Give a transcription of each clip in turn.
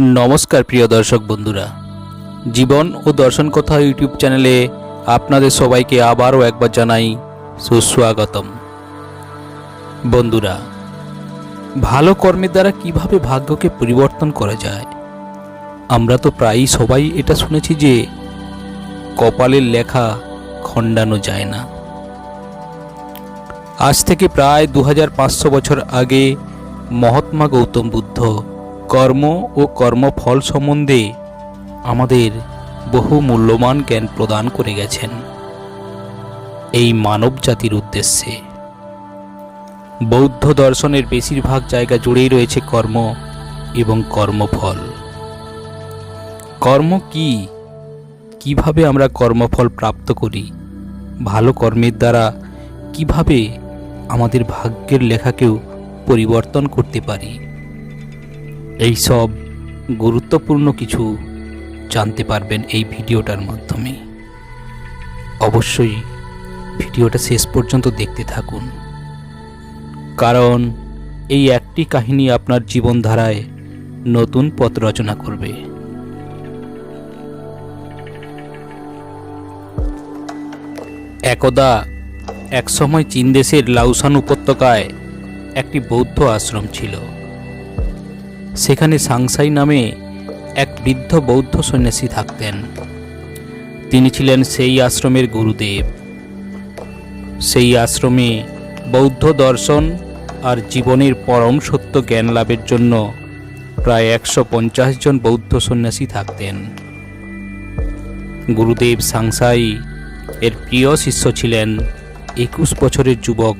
নমস্কার প্রিয় দর্শক বন্ধুরা। জীবন ও দর্শন কথা ইউটিউব চ্যানেলে আপনাদের সবাইকে আবারও একবার জানাই সুস্বাগতম। বন্ধুরা, ভালো কর্মের দ্বারা কীভাবে ভাগ্যকে পরিবর্তন করা যায়? আমরা তো প্রায়ই সবাই এটা শুনেছি যে, কপালের লেখা খণ্ডানো যায় না। আজ থেকে প্রায় দু হাজার পাঁচশো বছর আগে মহাত্মা গৌতম বুদ্ধ কর্ম ও কর্মফল সম্বন্ধে আমাদের বহু মূল্যবান জ্ঞান প্রদান করে গেছেন। এই মানব জাতির উদ্দেশ্যে। বৌদ্ধ দর্শনের বেশিরভাগ জায়গা জুড়েই রয়েছে কর্ম এবং কর্মফল। কর্ম কি? কীভাবে আমরা কর্মফল প্রাপ্ত করি? ভালো কর্মের দ্বারা কীভাবে আমাদের ভাগ্যের লেখাকেও পরিবর্তন করতে পারি? এই সব গুরুত্বপূর্ণ কিছু জানতে পারবেন এই ভিডিওটার মাধ্যমে। অবশ্যই ভিডিওটা শেষ পর্যন্ত দেখতে থাকুন। কারণ এই একটি কাহিনী আপনার জীবনধারায় নতুন পথ রচনা করবে। একদা একসময় চীন দেশের লাউসান উপত্যকায় একটি বৌদ্ধ আশ্রম ছিল। সেখানে সাংসাই নামে এক বৃদ্ধ বৌদ্ধ সন্ন্যাসী থাকতেন। তিনি ছিলেন সেই আশ্রমের গুরুদেব। সেই আশ্রমে বৌদ্ধ দর্শন আর জীবনের পরম সত্য জ্ঞান লাভের জন্য প্রায় একশো পঞ্চাশ জন বৌদ্ধ সন্ন্যাসী থাকতেন। গুরুদেব সাংসাই এর প্রিয় শিষ্য ছিলেন একুশ বছরের যুবক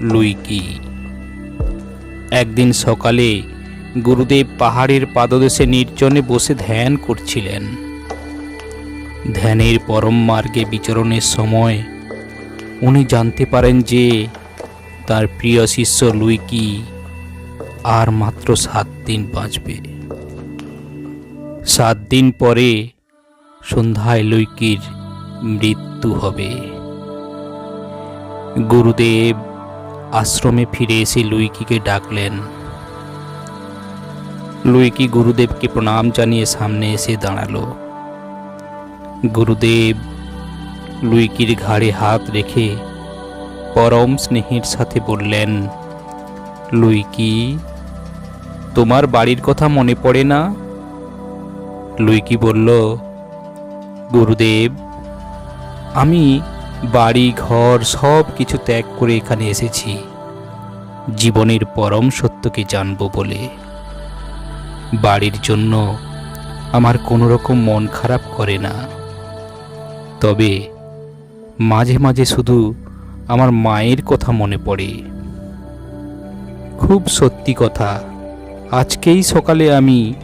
লুইকি। একদিন সকালে গুরুদেব পাহাড়ের পাদদেশে নির্জনে বসে ধ্যান করছিলেন। ধ্যানের পরম মার্গে বিচরণের সময় উনি জানতে পারেন যে তার প্রিয় শিষ্য লুইকি আর মাত্র সাত দিন বাঁচবে। সাত দিন পরে সন্ধ্যায় লুইকির মৃত্যু হবে। গুরুদেব আশ্রমে ফিরে এসে লুইকিকে ডাকলেন। লুইকি গুরুদেবকে প্রণাম জানিয়ে সামনে এসে দাঁড়াল? গুরুদেব, লুইকির ঘাড়ে হাত রেখে পরম স্নেহের সাথে বললেন, লুইকি, তোমার বাড়ির কথা মনে পড়ে না? লুইকি বলল, গুরুদেব, আমি বাড়ি, ঘর সব কিছু ত্যাগ করে এখানে এসেছি। জীবনের পরম সত্যকে জানব বলে। বাড়ির জন্য আমার কোনো রকম মন খারাপ করে না। তবে মাঝে মাঝে শুধু আমার মায়ের কথা মনে পড়ে। খুব সত্যি কথা, আজকেই সকালে আমি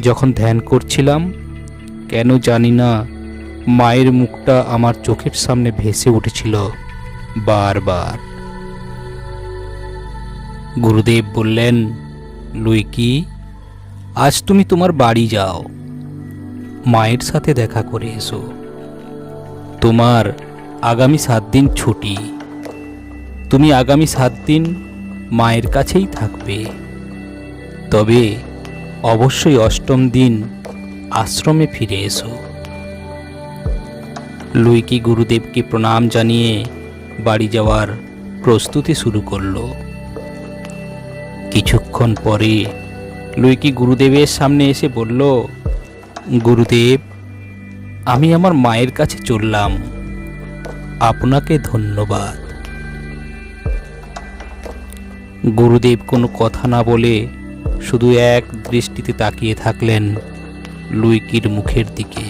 যখন ধ্যান করছিলাম, কেন জানি না মায়ের মুখটা আমার চোখের সামনে ভেসে উঠেছিল বারবার। গুরুদেব বললেন লুইকি আজ তুমি তোমার বাড়ি যাও। মায়ের সাথে দেখা করে এসো। তোমার আগামী সাত দিন ছুটি। তুমি আগামী সাত দিন মায়ের কাছেই থাকবে। তবে অবশ্যই অষ্টম দিন আশ্রমে ফিরে এসো। লুইকি গুরুদেবকে প্রণাম জানিয়ে বাড়ি যাওয়ার প্রস্তুতি শুরু করল। কিছুক্ষণ পরে লুইকি গুরুদেবের সামনে এসে বলল, গুরুদেব, আমি আমার মায়ের কাছে চললাম। আপনাকে ধন্যবাদ গুরুদেব কোনো কথা না বলে শুধু এক দৃষ্টিতে তাকিয়ে থাকলেন লুইকির মুখের দিকে।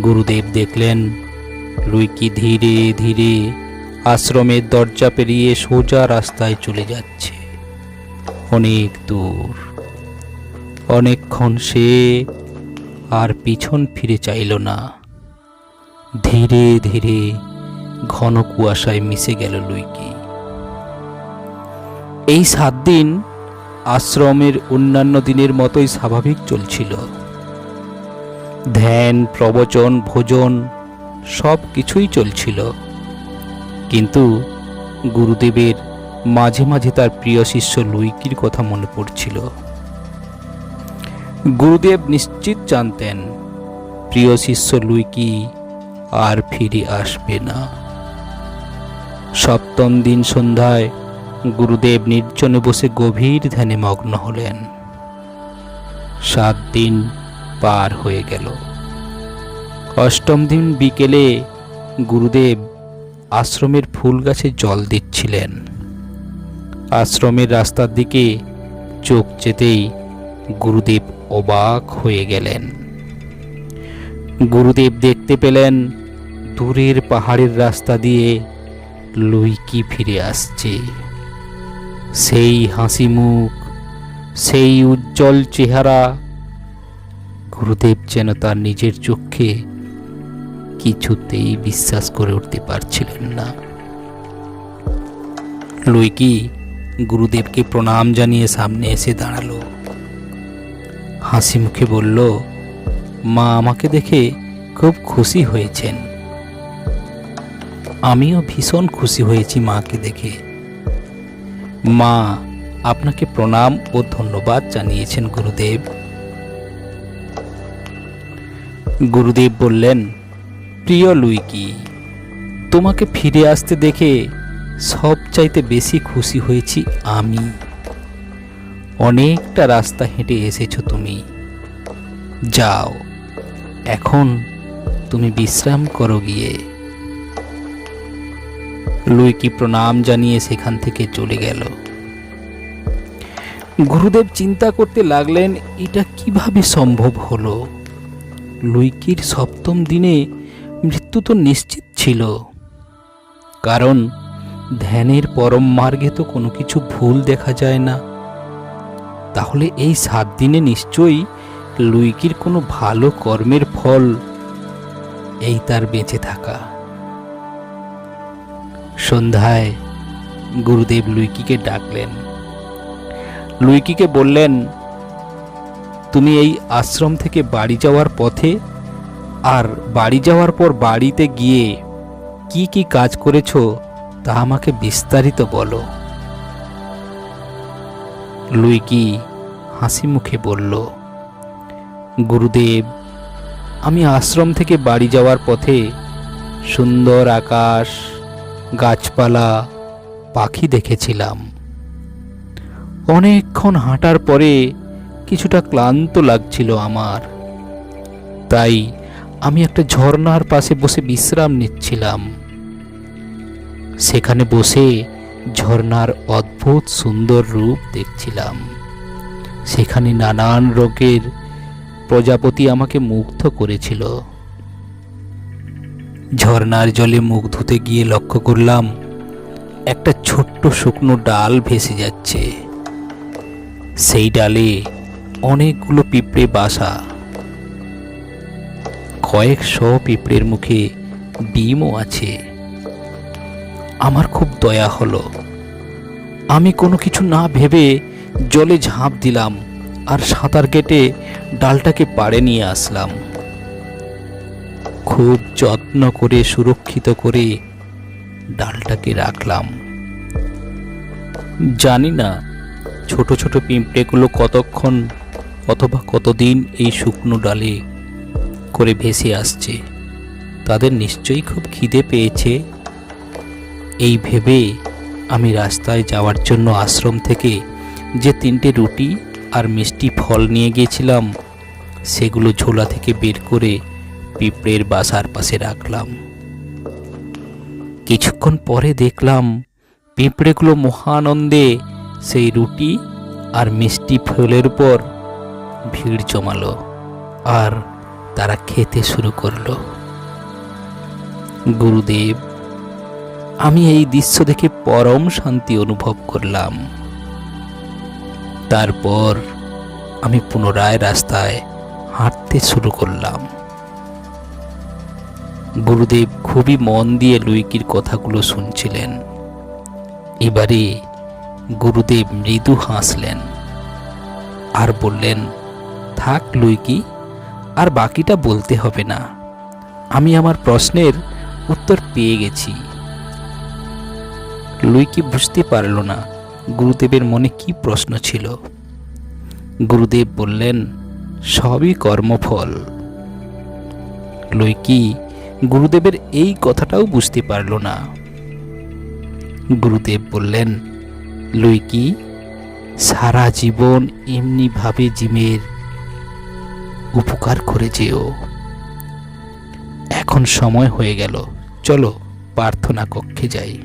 গুরুদেব দেখলেন লুইকি ধীরে ধীরে আশ্রমের দরজা পেরিয়ে সোজা রাস্তায় চলে যাচ্ছে। অনেক দূর। অনেকক্ষণ সে আর পিছন ফিরে চাইল না। ধীরে ধীরে ঘন কুয়াশায় মিশে গেল লুইকি। এই সাত দিন আশ্রমের অন্যান্য দিনের মতোই স্বাভাবিক চলছিল। ধ্যান, প্রবচন, ভোজন সব কিছুই চলছিল। কিন্তু গুরুদেবের মাঝে মাঝে তার প্রিয় শিষ্য লুইকির কথা মনে পড়ছিল। গুরুদেব নিশ্চিত জানতেন, প্রিয় শিষ্য লুইকি আর ফিরে আসবে না। সপ্তম দিন সন্ধ্যায় গুরুদেব নির্জনে বসে গভীর ধ্যানে মগ্ন হলেন। সাত দিন পার হয়ে গেল। অষ্টম দিন বিকেলে গুরুদেব আশ্রমের ফুল গাছে জল দিচ্ছিলেন। আশ্রমের রাস্তার দিকে চোখ যেতেই গুরুদেব অবাক হয়ে গেলেন। গুরুদেব দেখতে পেলেন দূরের পাহাড়ের রাস্তা দিয়ে লুইকি ফিরে আসছে। সেই হাসি মুখ, সেই উজ্জ্বল চেহারা গুরুদেব যেন তার নিজের চোখে কিছুতেই বিশ্বাস করে উঠতে পারছিলেন না। লুইকি গুরুদেবকে প্রণাম জানিয়ে সামনে এসে দাঁড়াল। হাসি মুখে বলল, মা আমাকে দেখে খুব খুশি হয়েছেন। আমিও ভীষণ খুশি হয়েছি মাকে দেখে। মা, আপনাকে প্রণাম ও ধন্যবাদ জানিয়েছেন গুরুদেব। গুরুদেব বললেন, প্রিয় লুইকি, তোমাকে ফিরে আসতে দেখে সবচাইতে বেশি খুশি হয়েছি আমি। অনেকটা রাস্তা হেঁটে এসেছ তুমি। যাও, এখন তুমি বিশ্রাম করো গিয়ে। লুইকি প্রণাম জানিয়ে সেখান থেকে চলে গেল। গুরুদেব চিন্তা করতে লাগলেন, এটা কীভাবে সম্ভব হলো? লুইকির সপ্তম দিনে মৃত্যু তো নিশ্চিত ছিল। কারণ ধ্যানের পরম মার্গে তো কোনো কিছু ভুল দেখা যায় না। তাহলে এই সাত দিনে নিশ্চয়ই লুইকির কোনো ভালো কর্মের ফল এই তার বেঁচে থাকা। সন্ধ্যায় গুরুদেব লুইকিকে ডাকলেন। লুইকিকে বললেন, তুমি এই আশ্রম থেকে বাড়ি যাওয়ার পথে আর বাড়ি যাওয়ার পর বাড়িতে গিয়ে কি কি কাজ করেছ তা আমাকে বিস্তারিত বলো। লুইকি হাসি মুখে বলল, গুরুদেব, আমি আশ্রম থেকে বাড়ি যাওয়ার পথে সুন্দর আকাশ, গাছপালা, পাখি দেখেছিলাম। অনেকক্ষণ হাঁটার পরে কিছুটা ক্লান্ত লাগছিল আমার। তাই আমি একটা ঝর্ণার পাশে বসে বিশ্রাম নিচ্ছিলাম। সেখানে বসে ঝর্ণার অদ্ভুত সুন্দর রূপ দেখছিলাম। সেখানে নানান রোগের প্রজাপতি আমাকে মুগ্ধ করেছিল। ঝর্ণার জলে মুখ ধুতে গিয়ে লক্ষ্য করলাম, একটা ছোট্ট শুকনো ডাল ভেসে যাচ্ছে। সেই ডালে অনেকগুলো পিঁপড়ে বাসা। কয়েকশো পিঁপড়ের মুখে ডিমও আছে। আমার খুব দয়া হলো। আমি কোনো কিছু না ভেবে জলে ঝাঁপ দিলাম আর সাঁতার কেটে ডালটাকে পাড়ে নিয়ে আসলাম। খুব যত্ন করে, সুরক্ষিত করে ডালটাকে রাখলাম। জানি না ছোট ছোট পিঁপড়েগুলো কতক্ষণ অথবা কতদিন এই শুকনো ডালে করে ভেসে আসছে। তাদের নিশ্চয়ই খুব খিদে পেয়েছে। এই ভেবে আমি রাস্তায় যাওয়ার জন্য আশ্রম থেকে যে তিনটে রুটি আর মিষ্টি ফল নিয়ে গিয়েছিলাম, সেগুলো ঝোলা থেকে বের করে পিঁপড়ের বাসার পাশে রাখলাম। কিছুক্ষণ পরে দেখলাম পিঁপড়েগুলো মহানন্দে সেই রুটি আর মিষ্টি ফলের উপর ভিড় জমালো আর তারা খেতে শুরু করল। গুরুদেব আমি এই দৃশ্য দেখে পরম শান্তি অনুভব করলাম। তারপর আমি পুনরায় রাস্তায় হাঁটতে শুরু করলাম। গুরুদেব খুবই মন দিয়ে লুইকির কথাগুলো শুনছিলেন। এবারে গুরুদেব মৃদু হাসলেন। আর বললেন, থাক লুইকি, আর বাকিটা বলতে হবে না। আমি আমার প্রশ্নের উত্তর পেয়ে গেছি। লুইকি বুঝতে পারল না গুরুদেবের মনে কি প্রশ্ন ছিল। গুরুদেব বললেন, সবই কর্মফল। লইকি গুরুদেবের এই কথাটাও বুঝতে পারল না। গুরুদেব বললেন লইকি সারা জীবন এমনিভাবে জিমের উপকার করে যেও। এখন সময় হয়ে গেল, চলো প্রার্থনা কক্ষে যাই।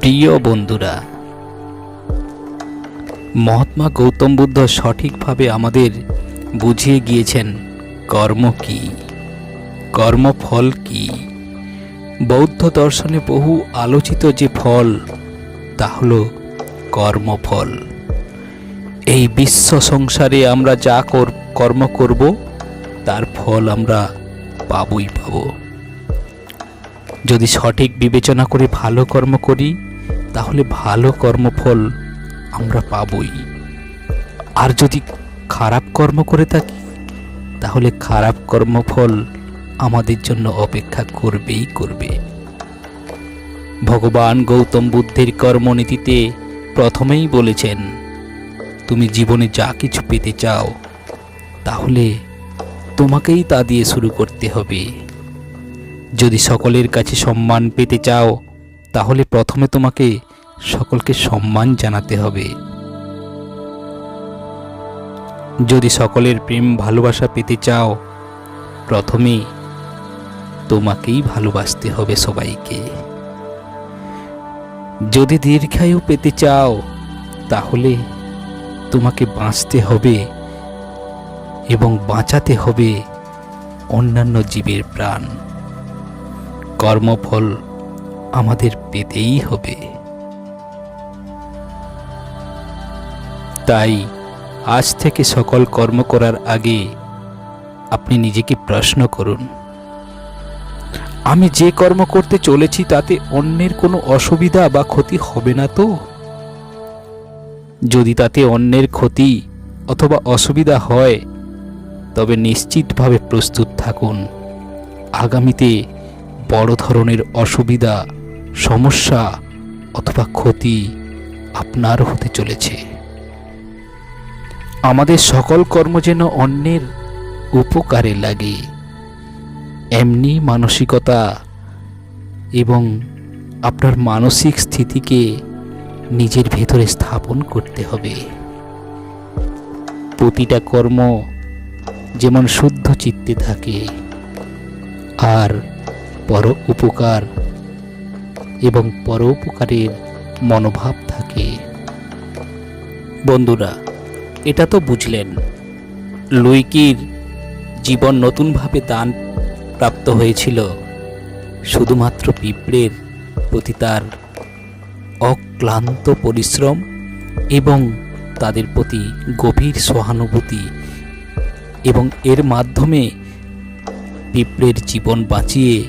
প্রিয় বন্ধুরা, মহাত্মা গৌতম বুদ্ধ সঠিকভাবে আমাদের বুঝিয়ে গিয়েছেন কর্ম কি, কর্মফল কি। বৌদ্ধ দর্শনে বহু আলোচিত যে ফল, তা হল কর্মফল। এই বিশ্ব সংসারে আমরা যা কর- কর্ম করব, তার ফল আমরা পাবই পাব। যদি সঠিক বিবেচনা করে ভালো কর্ম করি তাহলে ভালো কর্মফল আমরা পাবই। আর যদি খারাপ কর্ম করে থাকি, তাহলে খারাপ কর্মফল আমাদের জন্য অপেক্ষা করবেই করবে। ভগবান গৌতম বুদ্ধের কর্মনীতিতে প্রথমেই বলেছেন, তুমি জীবনে যা কিছু পেতে চাও, তাহলে তোমাকেই তা দিয়ে শুরু করতে হবে। যদি সকলের কাছে সম্মান পেতে চাও তাহলে প্রথমে তোমাকে সকলকে সম্মান জানাতে হবে। যদি সকলের প্রেম ভালোবাসা পেতে চাও, প্রথমে তোমাকেই ভালোবাসতে হবে সবাইকে। যদি দীর্ঘায়ু পেতে চাও, তাহলে তোমাকে বাঁচতে হবে এবং বাঁচাতে হবে অন্যান্য জীবের প্রাণ। কর্মফল আমাদের পেতেই হবে। তাই আজ থেকে সকল কর্ম করার আগে আপনি নিজেকে প্রশ্ন করুন, আমি যে কর্ম করতে চলেছি তাতে অন্যের কোনো অসুবিধা বা ক্ষতি হবে না তো? যদি তাতে অন্যের ক্ষতি অথবা অসুবিধা হয়, তবে নিশ্চিতভাবে প্রস্তুত থাকুন। আগামীতে বড় ধরনের অসুবিধা সমস্যা অথবা ক্ষতি আপনার হতে চলেছে। আমাদের সকল কর্ম যেন অন্যের উপকারে লাগে। এমনি মানসিকতা এবং আপনার মানসিক স্থিতিকে নিজের ভেতরে স্থাপন করতে হবে। প্রতিটা কর্ম যেমন শুদ্ধ চিত্তে থাকে, আর পর উপকার এবং পরোপকারের মনোভাব থাকে। বন্ধুরা, এটা তো বুঝলেন। লুইকির জীবন নতুনভাবে দান প্রাপ্ত হয়েছিল। শুধুমাত্র পিঁপড়ের প্রতি তার অক্লান্ত পরিশ্রম এবং তাদের প্রতি গভীর সহানুভূতি এবং এর মাধ্যমে পিঁপড়ের জীবন বাঁচিয়ে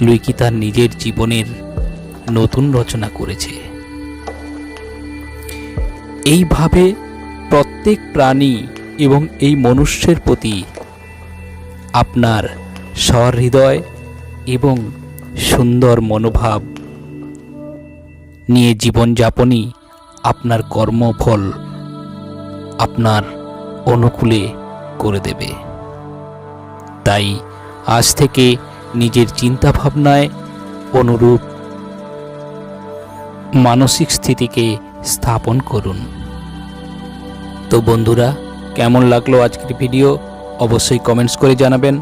লুইকি তার নিজের জীবনের নতুন রচনা করেছে? এইভাবে প্রত্যেক প্রাণী এবং এই মনুষ্যের প্রতি আপনার সহৃদয় এবং সুন্দর মনোভাব নিয়ে জীবনযাপনই আপনার কর্মফল আপনার অনুকূলে করে দেবে। তাই আজ থেকে নিজের চিন্তাভাবনায় অনুরূপ মানসিক স্থিতিকে স্থাপন করুন। তো বন্ধুরা, কেমন লাগল আজকের ভিডিও? অবশ্যই কমেন্টস করে জানাবেন।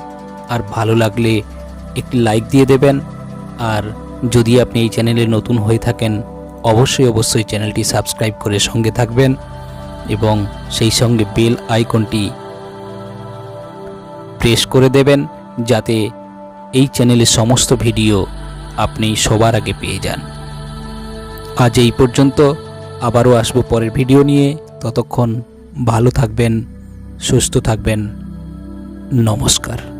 আর ভালো লাগলে একটি লাইক দিয়ে দেবেন। আর যদি আপনি এই চ্যানেলে নতুন হয়ে থাকেন, অবশ্যই অবশ্যই চ্যানেলটি সাবস্ক্রাইব করে সঙ্গে থাকবেন এবং সেই সঙ্গে বেল আইকনটি প্রেস করে দেবেন, যাতে এই চ্যানেলের সমস্ত ভিডিও আপনি সবার আগে পেয়ে যান। আজ এই পর্যন্ত, আবারও আসব পরের ভিডিও নিয়ে। ততক্ষণ ভালো থাকবেন, সুস্থ থাকবেন। নমস্কার।